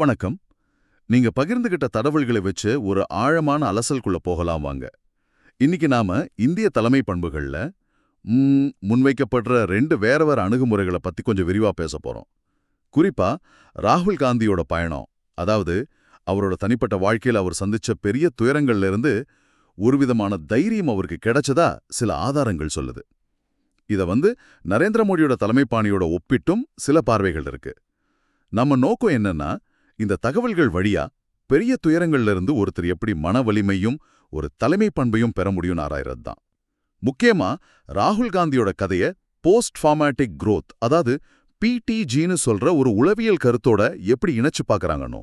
வணக்கம். நீங்க பகிர்ந்துகிட்ட தடவல்களை வச்சு ஒரு ஆழமான அலசல்குள்ள போகலாம் வாங்க. இன்னைக்கு நாம இந்திய தலைமை பண்புகள்ல முன்வைக்கப்படுற ரெண்டு வேற வேற அணுகுமுறைகளை பத்தி கொஞ்சம் விரிவா பேச போறோம். குறிப்பா ராகுல் காந்தியோட பயணம் அதாவது அவரோட தனிப்பட்ட வாழ்க்கையில அவர் சந்திச்ச பெரிய துயரங்கள்ல இருந்து ஒரு விதமான தைரியம் அவருக்கு கிடைச்சதா சில ஆதாரங்கள் சொல்லுது. இத வந்து நரேந்திர மோடியோட தலைமைப்பாணியோட ஒப்பிட்டும் சில பார்வைகள் இருக்கு. நம்ம நோக்கம் என்னன்னா இந்த தகவல்கள் வழியா பெரிய துயரங்கள்ல இருந்து ஒருத்தர் எப்படி மன வலிமையும் ஒரு தலைமை பண்பையும் பெற முடியும்னு ஆராயறது தான் முக்கியமா ராகுல் காந்தியோட கதையை போஸ்ட் ஃபார்மேட்டிக் குரோத் அதாவது பிடிஜின்னு சொல்ற ஒரு உளவியல் கருத்தோட எப்படி இணைச்சு பார்க்கறாங்கன்னோ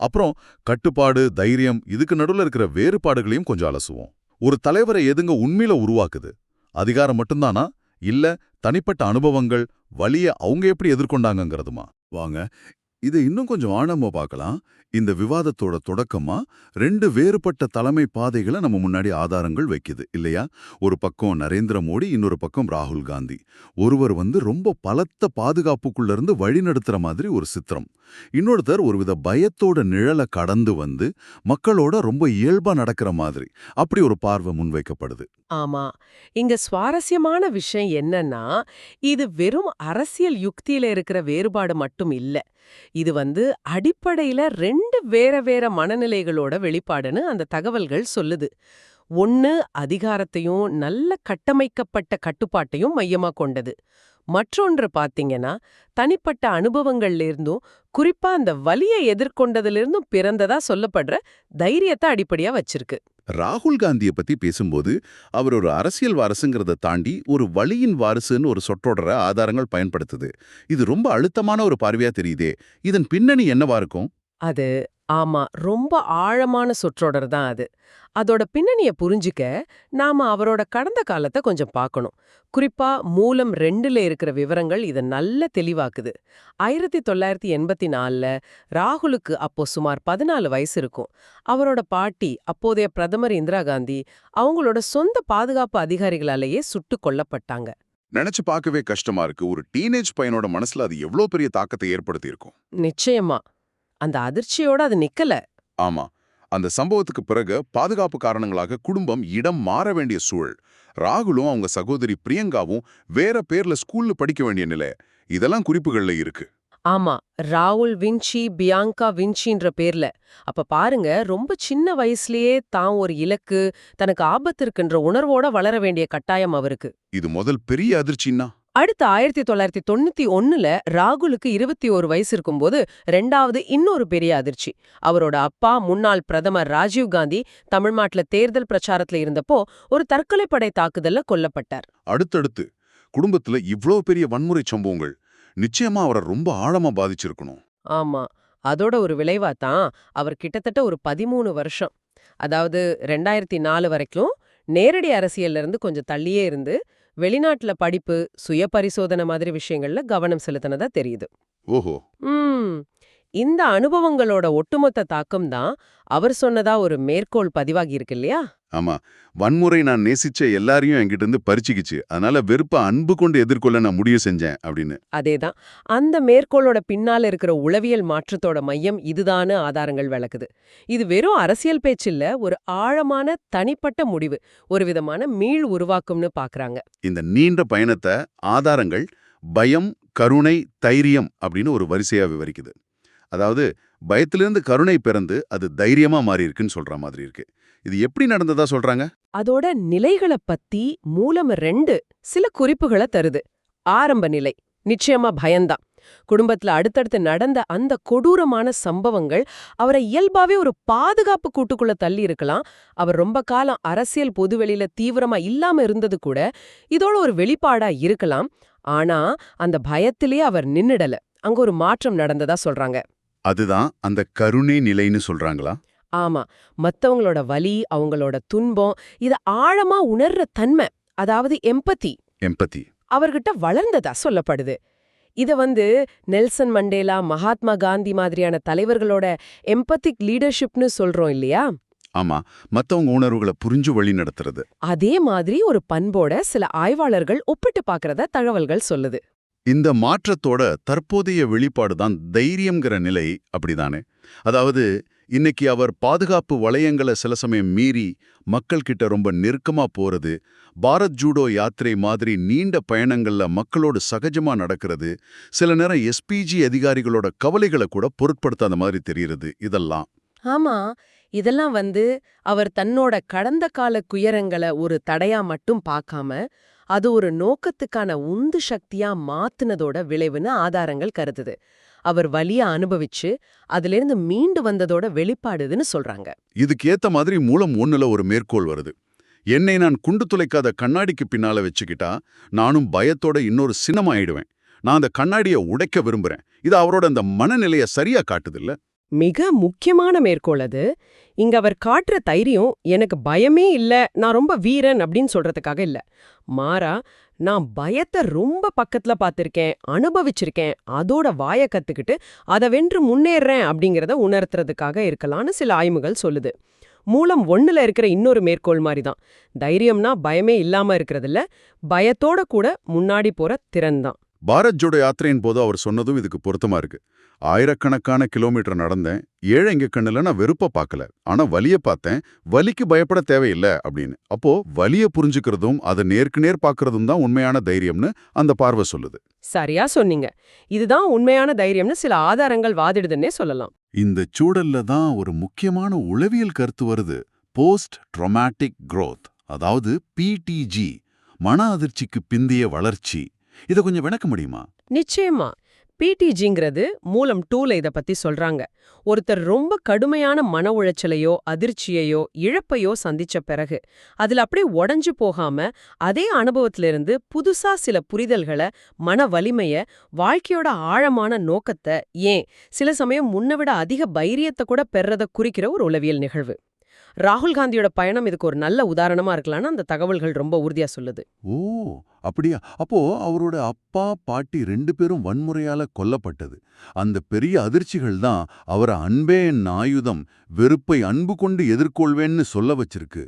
அப்புறம் கட்டுப்பாடு தைரியம் இதுக்கு நடுவுல இருக்கிற வேறுபாடுகளையும் கொஞ்சம் அலசுவோம். ஒரு தலைவரை எதுங்க உண்மையில உருவாக்குது? அதிகாரம் மட்டும்தானா? இல்ல தனிப்பட்ட அனுபவங்கள் வழிய அவங்க எப்படி எதிர்கொண்டாங்கிறதுமா வாங்க இதை இன்னும் கொஞ்சம் ஆழமா பார்க்கலாம். இந்த விவாதத்தோட தொடக்கமா ரெண்டு வேறுபட்ட தலைமை பாதைகளை நம்ம முன்னாடி ஆதாரங்கள் வைக்குது இல்லையா? ஒரு பக்கம் நரேந்திர மோடி இன்னொரு பக்கம் ராகுல் காந்தி. ஒருவர் வந்து ரொம்ப பலத்த பாதுகாப்புக்குள்ள இருந்து வழிநடத்துற மாதிரி ஒரு சித்திரம். இன்னொருத்தர் ஒருவித பயத்தோட நிழலை கடந்து வந்து மக்களோட ரொம்ப இயல்பா நடக்கிற மாதிரி. அப்படி ஒரு பார்வை முன்வைக்கப்படுது. ஆமா. இங்க சுவாரஸ்யமான விஷயம் என்னன்னா இது வெறும் அரசியல் யுக்தியில இருக்கிற வேறுபாடு மட்டும் இல்ல. இது வந்து அடிப்படையில ரெண்டு வேற வேற மனநிலைகளோட வெளிப்பாடுன்னு அந்த தகவல்கள் சொல்லுது. ஒன்னு அதிகாரத்தையும் நல்ல கட்டமைக்கப்பட்ட கட்டுப்பாட்டையும் மையமா கொண்டது. மற்றொன்று பாத்தீங்கன்னா தனிப்பட்ட அனுபவங்கள்ல இருந்தும் குறிப்பா அந்த வலியை எதிர்கொண்டதிலிருந்தும் பிறந்ததா சொல்லப்படுற தைரியத்தை அடிப்படையா வச்சிருக்கு. ராகுல் காந்திய பத்தி பேசும்போது அவர் ஒரு அரசியல் வாரசுங்கிறத தாண்டி ஒரு வழியின் வாரிசுன்னு ஒரு சொற்றொடர ஆதாரங்கள் பயன்படுத்துது. இது ரொம்ப அழுத்தமான ஒரு பார்வையா தெரியுதே. இதன் பின்னணி என்னவா இருக்கும்? அது ஆமா ரொம்ப ஆழமான சொற்றொடர் தான் அது. அதோட பின்னணிய புரிஞ்சுக்க நாம அவரோட கடந்த காலத்தை கொஞ்சம் பார்க்கணும் குறிப்பா மூலம் ரெண்டுல இருக்கிற விவரங்கள் இத நல்ல தெளிவாக்குது. ஆயிரத்தி தொள்ளாயிரத்தி எண்பத்தி நாலுல ராகுலுக்கு அப்போ சுமார் பதினாலு வயசு இருக்கும். அவரோட பாட்டி அப்போதைய பிரதமர் இந்திரா காந்தி அவங்களோட சொந்த பாதுகாப்பு அதிகாரிகளாலேயே சுட்டு கொல்லப்பட்டாங்க. நினைச்சு பார்க்கவே கஷ்டமா இருக்கு. ஒரு டீனேஜ் பையனோட மனசுல அது எவ்வளவு பெரிய தாக்கத்தை ஏற்படுத்தி இருக்கும் நிச்சயமா. அந்த அதிர்ச்சியோட அது நிக்கல. ஆமா. அந்த சம்பவத்துக்கு பிறகு பாதுகாப்பு காரணங்களாக குடும்பம் இடம் மாற வேண்டிய சூழல். ராகுலும் அவங்க சகோதரி பிரியங்காவும் வேற பேர்ல ஸ்கூல்ல படிக்க வேண்டிய நிலை. இதெல்லாம் குறிப்புகள்ல இருக்கு. ஆமா. ராகுல் வின்சி பியாங்கா வின்சின்ற பேர்ல. அப்ப பாருங்க ரொம்ப சின்ன வயசுலயே தான் ஒரு இலக்கு தனக்கு ஆபத்து இருக்குன்ற உணர்வோட வளர வேண்டிய கட்டாயம் அவருக்கு. இது முதல் பெரிய அதிர்ச்சின்னா? அடுத்து ஆயிரத்தி தொள்ளாயிரத்தி தொண்ணூத்தி ஒண்ணுல ராகுலுக்கு இருபத்தி ஒரு வயசு இருக்கும்போது ரெண்டாவது இன்னொரு பெரிய அதிர்ச்சி. அவரோட அப்பா முன்னாள் பிரதமர் ராஜீவ் காந்தி தமிழ்நாட்டுல தேர்தல் பிரச்சாரத்துல இருந்தப்போ ஒரு தற்கொலைப்படை தாக்குதல்ல கொல்லப்பட்டார். அடுத்தடுத்து குடும்பத்துல இவ்ளோ பெரிய வன்முறை சம்பவங்கள் நிச்சயமா அவரை ரொம்ப ஆழமா பாதிச்சிருக்கணும். ஆமா அதோட ஒரு விளைவா தான் அவர் கிட்டத்தட்ட ஒரு பதிமூணு வருஷம். அதாவது ரெண்டாயிரத்தி நாலு வரைக்கும் நேரடி அரசியல்ல இருந்து கொஞ்சம் தள்ளியே இருந்து வெளிநாட்டுல படிப்பு சுய பரிசோதனை மாதிரி விஷயங்கள்ல கவனம் செலுத்தினதா தெரியுது. ஓஹோ. ம். இந்த அனுபவங்களோட ஒட்டுமொத்த தாக்கம் தான் அவர் சொன்னதா ஒரு மேற்கோள் பதிவாகி இருக்கு இல்லையா? ஆமா. வன்முறை நான் நேசிச்ச எல்லாரையும் என்கிட்ட இருந்து பறிச்சுக்கிச்சு. அதனால வெறுப்ப அன்பு கொண்டு எதிர்கொள்ள நான் முடிவு செஞ்சேன் அப்படின்னு. அதேதான். அந்த மேற்கோளோட பின்னால இருக்கிற உளவியல் மாற்றத்தோட மையம் இதுதான்னு ஆதாரங்கள் விளக்குது. இது வெறும் அரசியல் பேச்சில்ல ஒரு ஆழமான தனிப்பட்ட முடிவு ஒரு விதமான மீள் உருவாக்கும்னு பாக்குறாங்க. இந்த நீண்ட பயணத்தை ஆதாரங்கள் பயம் கருணை தைரியம் அப்படின்னு ஒரு வரிசையா விவரிக்குது. அதாவது பயத்திலிருந்து கருணை பிறந்து அது தைரியமா மாறி இருக்குன்னு சொல்ற மாதிரி இருக்கு. இது எப்படி நடந்ததா சொல்றாங்க? அதோட நிலைகளை பத்தி மூலம் ரெண்டு சில குறிப்புகளை தருது. ஆரம்ப நிலை நிச்சயமா பயம்தான். குடும்பத்துல அடுத்தடுத்து நடந்த அந்த கொடூரமான சம்பவங்கள் அவரை இயல்பாவே ஒரு பாதுகாப்பு கூட்டுக்குள்ள தள்ளி இருக்கலாம். அவர் ரொம்ப காலம் அரசியல் பொதுவெளியில தீவிரமா இல்லாம இருந்தது கூட இதோட ஒரு வெளிப்பாடா இருக்கலாம். ஆனா அந்த பயத்திலேயே அவர் நின்னுடல. அங்க ஒரு மாற்றம் நடந்ததா சொல்றாங்க. அதுதான் அந்த கருணை நிலைன்னு சொல்றாங்களா? ஆமா மத்தவங்களோட வலி அவங்களோட துன்பம் இத ஆழமா உணர்ற தன்மை அதாவது எம்பத்தி எம்பத்தி அவர்கிட்ட வளர்ந்ததா சொல்லப்படுது. இத வந்து நெல்சன் மண்டேலா மகாத்மா காந்தி மாதிரியான தலைவர்களோட எம்பத்திக் லீடர்ஷிப்னு சொல்றோம் இல்லையா? ஆமா மத்தவங்க உணர்வுகளை புரிஞ்சு வழி நடத்துறது. அதே மாதிரி ஒரு பண்போட சில ஆய்வாளர்கள் ஒப்பிட்டு பார்க்கறத தகவல்கள் சொல்லுது. இந்த மாற்றத்தோட தற்போதைய வெளிப்பாடு தான் தைரியம்ங்கிற நிலை அப்படிதானே? அதாவது இன்னைக்கு அவர் பாதுகாப்பு வளையங்களை சில சமயம் மீறி மக்கள் கிட்ட ரொம்ப நெருக்கமா போறது பாரத் ஜூடோ யாத்திரை மாதிரி நீண்ட பயணங்கள்ல மக்களோடு சகஜமா நடக்கிறது சில நேரம் எஸ்பிஜி அதிகாரிகளோட கவலைகளை கூட பொருட்படுத்தாத மாதிரி தெரிகிறது இதெல்லாம். ஆமா இதெல்லாம் வந்து அவர் தன்னோட கடந்த கால குயரங்களை ஒரு தடையா மட்டும் பார்க்காம அது ஒரு நோக்கத்துக்கான உந்து சக்தியா மாத்துனதோட விளைவுன்னு ஆதாரங்கள் கருதுது. அவர் வலிய அனுபவிச்சு அதிலிருந்து மீண்டு வந்ததோட வெளிப்பாடுதுன்னு சொல்றாங்க. இதுக்கு ஏத்த மாதிரி மூலம் ஒண்ணுல ஒரு மேற்கோள் வருது. என்னை நான் குண்டு துளைக்காத கண்ணாடிக்கு பின்னால வச்சுக்கிட்டா நானும் பயத்தோட இன்னொரு சினமாயிடுவேன் நான் அந்த கண்ணாடியை உடைக்க விரும்புறேன். இது அவரோட அந்த மனநிலைய சரியா காட்டுதில்ல. மிக முக்கியமான மேற்கோள் அது. இங்க அவர் காட்டுற தைரியம் எனக்கு பயமே இல்ல நான் ரொம்ப வீரன் அப்படின்னு சொல்றதுக்காக இல்ல. மாறா நான் பயத்தை ரொம்ப பக்கத்துல பார்த்திருக்கேன் அனுபவிச்சிருக்கேன் அதோட வாய கத்துக்கிட்டு அதை வென்று முன்னேறேன் அப்படிங்கறத உணர்த்துறதுக்காக இருக்கலாம்னு சில ஆய்வுகள் சொல்லுது. மூலம் ஒண்ணுல இருக்கிற இன்னொரு மேற்கோள் மாதிரி தான் தைரியம்னா பயமே இல்லாம இருக்கிறதில்ல பயத்தோட கூட முன்னாடி போற திறன்தான் பாரத் ஜோடோ யாத்திரையின் போது அவர் சொன்னதும் இதுக்கு பொருத்தமா இருக்கு. ஆயிரக்கணக்கான கிலோமீட்டர் நடந்தேன். ஏழைங்க கண்ணுல நான் வெறுப்ப பார்க்கல ஆனா வலிய பார்த்தேன். வலிக்கு பயப்பட தேவையில்லை அப்படின்னு. அப்போ வலிய புரிஞ்சுக்கிறதும் அதை நேருக்கு நேர் பார்க்கறதும் தான் உண்மையான தைரியம்னு அந்த பார்வை சொல்லுது. சரியா சொன்னீங்க. இதுதான் உண்மையான தைரியம்னு சில ஆதாரங்கள் வாதிடுதுன்னே சொல்லலாம். இந்த சூழல்ல தான் ஒரு முக்கியமான உளவியல் கருத்து வருது. போஸ்ட் ட்ரொமாட்டிக் growth அதாவது பிடிஜி மன அதிர்ச்சிக்கு பிந்திய வளர்ச்சி. இதை கொஞ்சம் விளக்க முடியுமா? நிச்சயமா. பிடிஜிங்கிறது மூலம் டூல இத பத்தி சொல்றாங்க. ஒருத்தர் ரொம்ப கடுமையான மன உளைச்சலையோ அதிர்ச்சியையோ இழப்பையோ சந்திச்ச பிறகு அதுல அப்படியே உடைஞ்சு போகாம அதே அனுபவத்திலிருந்து புதுசா சில புரிதல்களை மன வலிமைய வாழ்க்கையோட ஆழமான நோக்கத்தை ஏன் சில சமயம் முன்ன விட அதிக பைரியத்தை கூட பெறத குறிக்கிற ஒரு உளவியல் நிகழ்வு. ராகுல் காந்தியோட பயணம் இதுக்கு ஒரு நல்ல உதாரணமா இருக்கலாம்னு அந்த தகவல்கள் ரொம்ப உறுதியா சொல்லுது. ஓ அப்படியா? அப்போ அவரோட அப்பா பாட்டி ரெண்டு பேரும் வன்முறையால கொல்லப்பட்டது. அந்த பெரிய அதிர்ச்சிகள் தான் அவரை அன்பே என் ஆயுதம் வெறுப்பை அன்பு கொண்டு எதிர்கொள்வேன்னு சொல்ல வச்சிருக்கு.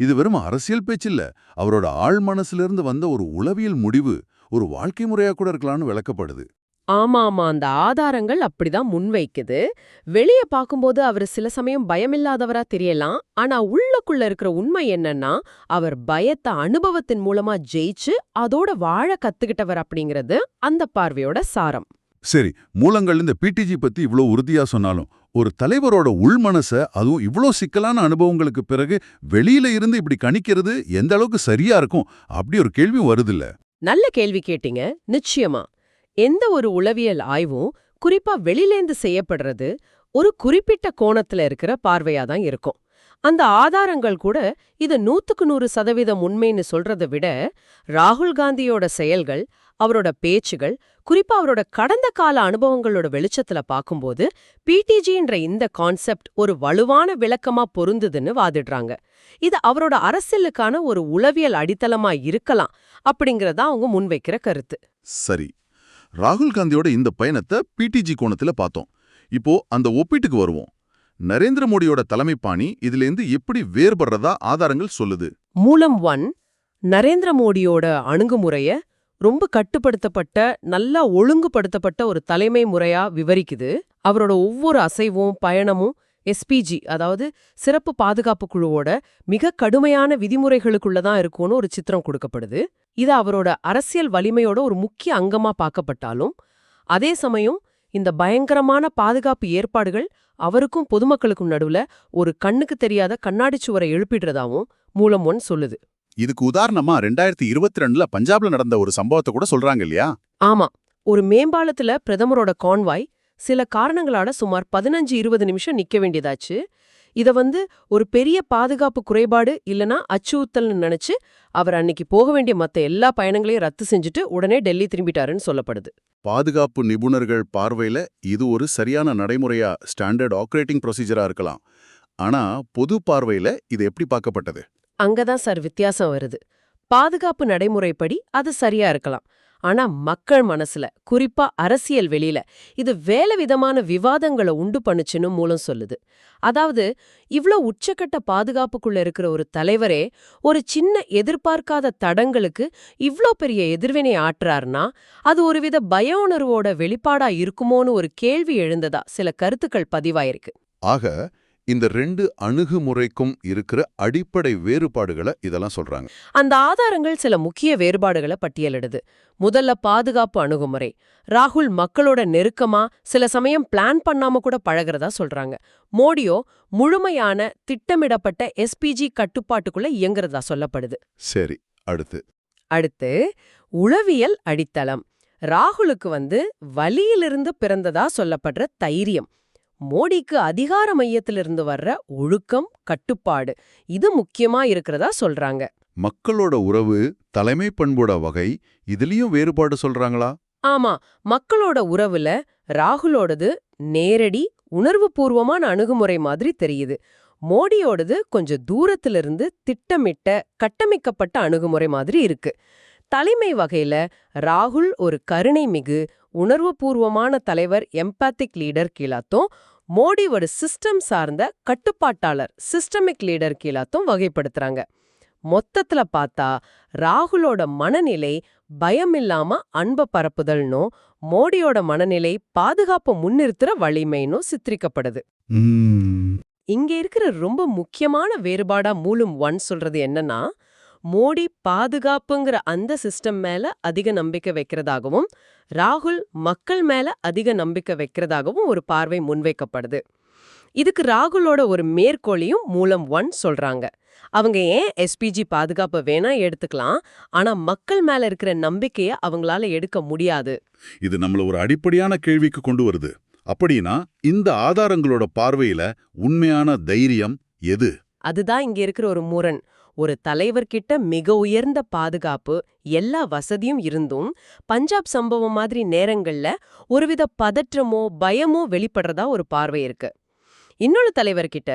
இது வெறும் அரசியல் பேச்சில்ல அவரோட ஆழ் மனசுலேருந்து வந்த ஒரு உளவியல் முடிவு ஒரு வாழ்க்கை முறையா கூட இருக்கலாம்னு விளக்கப்படுது. ஆமா ஆமா அந்த ஆதாரங்கள் அப்படிதான் முன்வைக்குது. வெளிய பாக்கும்போது அவர் சில சமயம் பயமில்லாதவரா தெரியலாம். ஆனா உள்ளுக்குள்ள இருக்கிற உண்மை என்னன்னா அவர் பயத்தை அனுபவத்தின் மூலமா ஜெயிச்சு அதோட வாழ கத்துக்கிட்டவர் அப்படிங்கிறது அந்த பார்வையோட சாரம். சரி மூலங்கள் இந்த பிடிஜி பத்தி இவ்ளோ உறுதியா சொன்னாலும் ஒரு தலைவரோட உள்மனச அதுவும் இவ்ளோ சிக்கலான அனுபவங்களுக்கு பிறகு வெளியில இருந்து இப்படி கணிக்கிறது எந்த அளவுக்கு சரியா இருக்கும்? அப்படி ஒரு கேள்வியும் வருதில்ல. நல்ல கேள்வி கேட்டீங்க. நிச்சயமா. எந்த ஒரு உளவியல் ஆய்வும் குறிப்பா வெளியிலேந்து செய்யப்படுறது ஒரு குறிப்பிட்ட கோணத்துல இருக்கிற பார்வையா தான் இருக்கும். அந்த ஆதாரங்கள் கூட இத நூத்துக்கு நூறு சதவீதம் உண்மைன்னு சொல்றதை விட ராகுல் காந்தியோட செயல்கள் அவரோட பேச்சுகள் குறிப்பா அவரோட கடந்த கால அனுபவங்களோட வெளிச்சத்துல பார்க்கும்போது பிடிஜின்ற இந்த கான்செப்ட் ஒரு வலுவான விளக்கமா பொருந்துதுன்னு வாதிடுறாங்க. இது அவரோட அரசியலுக்கான ஒரு உளவியல் அடித்தளமா இருக்கலாம் அப்படிங்கறதா அவங்க முன்வைக்கிற கருத்து. சரி ராகுல் காந்தியோட இந்த பயணத்தை பிடிஜி கோணத்துல பார்த்தோம். இப்போ அந்த ஒப்பீட்டுக்கு வருவோம். நரேந்திர மோடியோட தலைமை பாணி இதிலேந்து எப்படி வேறுபடுறதா ஆதாரங்கள் சொல்லுது. மூலம் ஒன் நரேந்திர மோடியோட அணுகுமுறைய ரொம்ப கட்டுப்படுத்தப்பட்ட நல்லா ஒழுங்குபடுத்தப்பட்ட ஒரு தலைமை முறையா விவரிக்குது. அவரோட ஒவ்வொரு அசைவும் பயணமும் எஸ்பிஜி அதாவது சிறப்பு பாதுகாப்பு குழுவோட மிக கடுமையான விதிமுறைகளுக்குள்ள தான் இருக்கும்னு ஒரு சித்திரம் கொடுக்கப்படுது. இது அவரோட அரசியல் வலிமையோட ஒரு முக்கிய அங்கமா பார்க்கப்பட்டாலும் அதே சமயம் இந்த பயங்கரமான பாதுகாப்பு ஏற்பாடுகள் அவருக்கும் பொதுமக்களுக்கும் நடுவுல ஒரு கண்ணுக்கு தெரியாத கண்ணாடிச் சுவரை எழுப்பிடுறதாவும் மூலம் ஒன் சொல்லுது. இதுக்கு உதாரணமா ரெண்டாயிரத்தி இருபத்தி ரெண்டுல பஞ்சாப்ல நடந்த ஒரு சம்பவத்தை கூட சொல்றாங்க இல்லையா? ஆமா. ஒரு மேம்பாலத்துல பிரதமரோட கான்வாய் சில காரணங்களால சுமார் பதினஞ்சு இருபது நிமிஷம் நிக்க வேண்டியதாச்சு. இத வந்து ஒரு பெரிய பாதுகாப்பு குறைபாடு இல்லனா அச்சுறுத்தல்னு நினைச்சு அவர் அன்னைக்கு போக வேண்டிய மத்த எல்லா பயணங்களையும் ரத்து செஞ்சுட்டு உடனே டெல்லி திரும்பிட்டாருன்னு சொல்லப்படுது. பாதுகாப்பு நிபுணர்கள் பார்வையில இது ஒரு சரியான நடைமுறையா ஸ்டாண்டர்ட் ஆப்ரேட்டிங் ப்ரொசீஜரா இருக்கலாம். ஆனா பொது பார்வையில இது எப்படி பார்க்கப்பட்டது? அங்கதான் சார் வித்தியாசம் வருது. பாதுகாப்பு நடைமுறைப்படி அது சரியா இருக்கலாம். ஆனா மக்கள் மனசுல குறிப்பா அரசியல் வெளியில இது வேலை விதமான விவாதங்களை உண்டு பண்ணுச்சுன்னு மூலம் சொல்லுது. அதாவது இவ்ளோ உச்சக்கட்ட பாதுகாப்புக்குள்ள இருக்கிற ஒரு தலைவரே ஒரு சின்ன எதிர்பார்க்காத தடங்களுக்கு இவ்ளோ பெரிய எதிர்வினை ஆற்றாருன்னா அது ஒருவித பய உணர்வோட வெளிப்பாடா இருக்குமோன்னு ஒரு கேள்வி எழுந்ததா சில கருத்துக்கள் பதிவாயிருக்கு. ஆக இந்த ரெண்டு அணுகுமுறைக்கும் இருக்கிற அடிப்படை வேறுபாடுகளை இதெல்லாம் சொல்றாங்க. அந்த ஆதாரங்கள் சில முக்கிய வேறுபாடுகளை பட்டியலிடுது. முதல்ல பாதுகாப்பு அணுகுமுறை. ராகுல் மக்களோட நெருக்கமா சில சமயம் பிளான் பண்ணாம கூட பழகுறதா சொல்றாங்க. மோடியோ முழுமையான திட்டமிடப்பட்ட எஸ்பிஜி கட்டுப்பாட்டுக்குள்ள இயங்குறதா சொல்லப்படுது. சரி அடுத்து. அடுத்து உளவியல் அடித்தளம். ராகுலுக்கு வந்து வலியிலிருந்து பிறந்ததா சொல்லப்படுற தைரியம். மோடிக்கு அதிகார மையத்திலிருந்து வர்ற ஒழுக்கம் கட்டுப்பாடு இது முக்கியமா இருக்கிறதா சொல்றாங்க. மக்களோட உறவு தலைமை பண்போட வகை இதுலயும் வேறுபாடு சொல்றாங்களா? ஆமா மக்களோட உறவுல ராகுலோடது நேரடி உணர்வுபூர்வமான அணுகுமுறை மாதிரி தெரியுது. மோடியோடது கொஞ்சம் தூரத்திலிருந்து திட்டமிட்ட கட்டமைக்கப்பட்ட அணுகுமுறை மாதிரி இருக்கு. தலைமை வகையில ராகுல் ஒரு கருணை மிகு உணர்வுபூர்வமான தலைவர் எம்பாத்திக் லீடர் கீழாத்தும் மோடி ஒரு சிஸ்டம் சார்ந்த கட்டுப்பாட்டாளர் சிஸ்டமிக் லீடர் கீழாத்தும் வகைப்படுத்துறாங்க. மொத்தத்துல பார்த்தா ராகுலோட மனநிலை பயமில்லாம அன்ப பரப்புதல்னும் மோடியோட மனநிலை பாதுகாப்பு முன்னிறுத்துற வலிமைன்னும் சித்தரிக்கப்படுது. இங்க இருக்கிற ரொம்ப முக்கியமான வேறுபாடா மூலம் ஒன் சொல்றது என்னன்னா மோடி பாதுகாப்புங்கிற அந்த சிஸ்டம் மேல அதிக நம்பிக்கை வைக்கிறதாகவும் ராகுல் மக்கள் மேல அதிக நம்பிக்கை வைக்கிறதாகவும் ஒரு பார்வை முன்வைக்கப்படுது. இதுக்கு ராகுலோட ஒரு மேற்கோளையும் மூலம் ஒன் சொல்றாங்க. அவங்க ஏன் எஸ்பிஜி பாதுகாப்பை வேணா எடுத்துக்கலாம் ஆனா மக்கள் மேல இருக்கிற நம்பிக்கைய அவங்களால எடுக்க முடியாது. இது நம்மள ஒரு அடிப்படையான கேள்விக்கு கொண்டு வருது. அப்படின்னா இந்த ஆதாரங்களோட பார்வையில உண்மையான தைரியம் எது? அதுதான் இங்க இருக்கிற ஒரு முரண். ஒரு தலைவர்கிட்ட மிக உயர்ந்த பாதுகாப்பு எல்லா வசதியும் இருந்தும் பஞ்சாப் சம்பவம் மாதிரி நேரங்கள்ல ஒருவித பதற்றமோ பயமோ வெளிப்படுறதா ஒரு பார்வை இருக்கு. இன்னொரு தலைவர்கிட்ட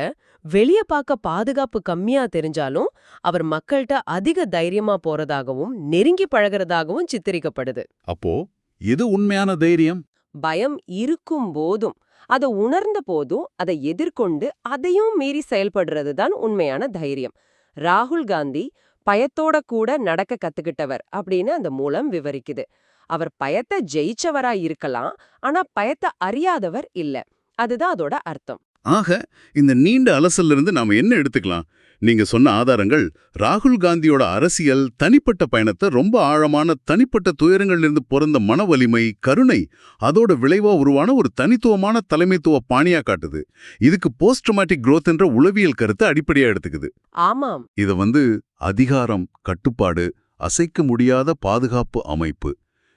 வெளிய பார்க்க பாதுகாப்பு கம்மியா தெரிஞ்சாலும் அவர் மக்கள்கிட்ட அதிக தைரியமா போறதாகவும் நெருங்கி பழகுறதாகவும் சித்தரிக்கப்படுது. அப்போ எது உண்மையான தைரியம்? பயம் இருக்கும் போதும் அதை உணர்ந்த போதும் அதை எதிர்கொண்டு அதையும் மீறி செயல்படுறது தான் உண்மையான தைரியம். ராகுல் காந்தி பயத்தோட கூட நடக்க கத்துக்கிட்டவர் அப்படின்னு அந்த மூலம் விவரிக்குது. அவர் பயத்தை ஜெயிச்சவரா இருக்கலாம் ஆனா பயத்தை அறியாதவர் இல்ல. அதுதான் அதோட அர்த்தம். ஆக இந்த நீண்ட அலசல்ல இருந்து நாம என்ன எடுத்துக்கலாம்? நீங்க சொன்ன ஆதாரங்கள் ராகுல் காந்தியோட அரசியல் தனிப்பட்ட பயணத்தை ரொம்ப ஆழமான தனிப்பட்ட துயரங்கள்ல இருந்து பிறந்த மன வலிமை கருணை அதோட விளைவா உருவான ஒரு தனித்துவமான தலைமைத்துவ பாணியா காட்டுது. இதுக்கு போஸ்ட் ட்ரமாட்டிக் growth என்ற உளவியல் கருத்தை அடிப்படையா எடுத்துக்குது. ஆமாம். இத வந்து அதிகாரம் கட்டுப்பாடு அசைக்க முடியாத பாதுகாப்பு அமைப்பு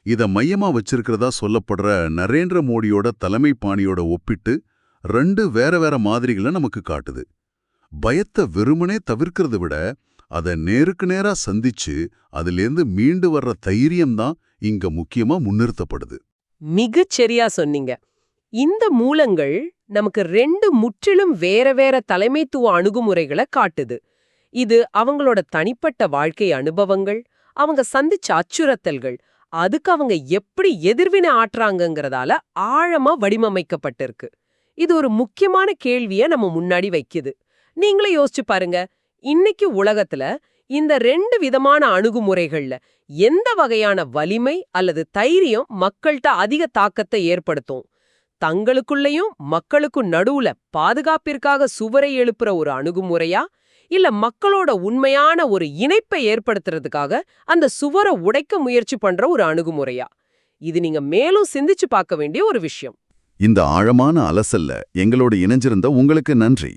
இத மையமா வச்சிருக்கிறதா சொல்லப்படுற நரேந்திர மோடியோட தலைமை பாணியோட ஒப்பிட்டு ரெண்டு வேற வேற மாதிரிகளை நமக்கு காட்டுது. பயத்தை வெறுமனே தவிர்க்கிறத விட அதை நேருக்கு நேரா சந்திச்சு அதுலேருந்து மீண்டு வர்ற தைரியம்தான் இங்க முக்கியமா முன்னிறுத்தப்படுது. மிகச் சரியா சொன்னீங்க. இந்த மூலங்கள் நமக்கு ரெண்டு முற்றிலும் வேற வேற தலைமைத்துவ அணுகுமுறைகளை காட்டுது. இது அவங்களோட தனிப்பட்ட வாழ்க்கை அனுபவங்கள் அவங்க சந்திச்ச அச்சுறுத்தல்கள் அதுக்கு அவங்க எப்படி எதிர்வினை ஆற்றாங்கங்கிறதால ஆழமா வடிவமைக்கப்பட்டிருக்கு. இது ஒரு முக்கியமான கேள்விய நம்ம முன்னாடி வைக்குது. நீங்களே யோசிச்சு பாருங்க இன்னைக்கு உலகத்துல இந்த ரெண்டு விதமான அணுகுமுறைகள்ல எந்த வகையான வலிமை அல்லது தைரியம் மக்கள்கிட்ட அதிக தாக்கத்தை ஏற்படுத்தும்? தங்களுக்குள்ளேயும் மக்களுக்கும் நடுவுல பாதுகாப்பிற்காக சுவரை எழுப்புற ஒரு அணுகுமுறையா? இல்ல மக்களோட உண்மையான ஒரு இணைப்பை ஏற்படுத்துறதுக்காக அந்த சுவரை உடைக்க முயற்சி பண்ற ஒரு அணுகுமுறையா? இது நீங்க மேலும் சிந்திச்சு பார்க்க வேண்டிய ஒரு விஷயம். இந்த ஆழமான அலசல்ல எங்களோட இணைஞ்சிருந்த உங்களுக்கு நன்றி.